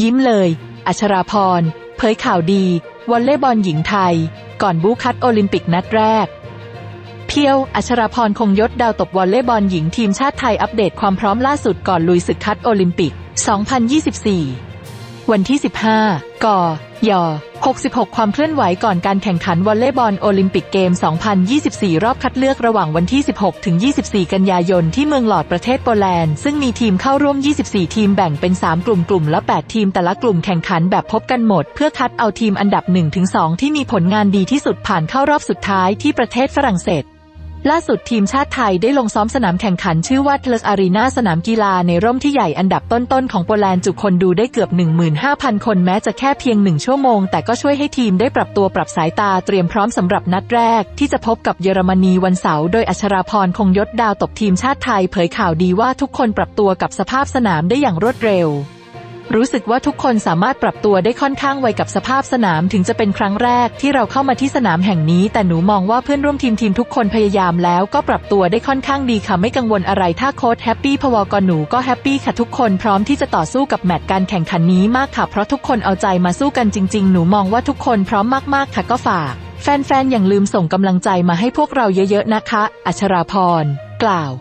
ยิ้มเลย อัชราพร เผยข่าวดี วอลเลย์บอลหญิงไทย ก่อนบูคัดโอลิมปิกนัดแรก เพียว อัชราพรคงยศดาวตบวอลเลย์บอลหญิงทีมชาติไทยอัปเดตความพร้อมล่าสุดก่อนลุยศึกคัดโอลิมปิก 2024 วันที่ 15 กย 66 ความเคลื่อนไหวก่อนการแข่งขันวอลเลย์บอลโอลิมปิกเกม 2024 รอบคัดเลือกระหว่างวันที่ 16 ถึง 24 กันยายนที่เมืองหลอดประเทศโปแลนด์ ซึ่งมีทีมเข้าร่วม 24 ทีมแบ่งเป็น 3 กลุ่มกลุ่มละ 8 ทีมแต่ละกลุ่มแข่งขันแบบพบกันหมด เพื่อคัดเอาทีมอันดับ 1-2 ที่มีผลงานดีที่สุดผ่านเข้ารอบสุดท้ายที่ประเทศฝรั่งเศส ล่าสุดทีมชาติไทยได้ลงซ้อมสนามแข่งขันชื่อว่าเทเลสอารีนาสนามกีฬาในร่มที่ใหญ่อันดับต้นๆของโปแลนด์จุคนดูได้เกือบ 15,000 คนแม้จะแค่เพียงหนึ่งชั่วโมง แต่ก็ช่วยให้ทีมได้ปรับตัวปรับสายตาเตรียมพร้อมสำหรับนัดแรก ที่จะพบกับเยอรมนีวันเสาร์โดยอัชราพรคงยศดาวตบทีมชาติไทยเผยข่าวดีว่าทุกคนปรับตัวกับสภาพสนามได้อย่างรวดเร็ว รู้สึกว่าทุกคนสามารถปรับตัวได้ค่อนข้างไวกับสภาพสนามถึงจะเป็นครั้งแรกที่เราเข้ามาที่สนามแห่งนี้ แต่หนูมองว่าเพื่อนร่วมทีมทีมทุกคนพยายามแล้วก็ปรับตัวได้ค่อนข้างดีค่ะไม่กังวลอะไรถ้าโค้ชแฮปปี้พวกหนูก็แฮปปี้ค่ะทุกคนพร้อมที่จะต่อสู้กับแมตช์การแข่งขันนี้มากค่ะเพราะทุกคนเอาใจมาสู้กันจริง ๆ หนูมองว่าทุกคนพร้อมมากๆค่ะก็ฝาก แฟนๆอย่างลืมส่งกำลังใจมาให้พวกเราเยอะๆนะคะ อัชราพรกล่าว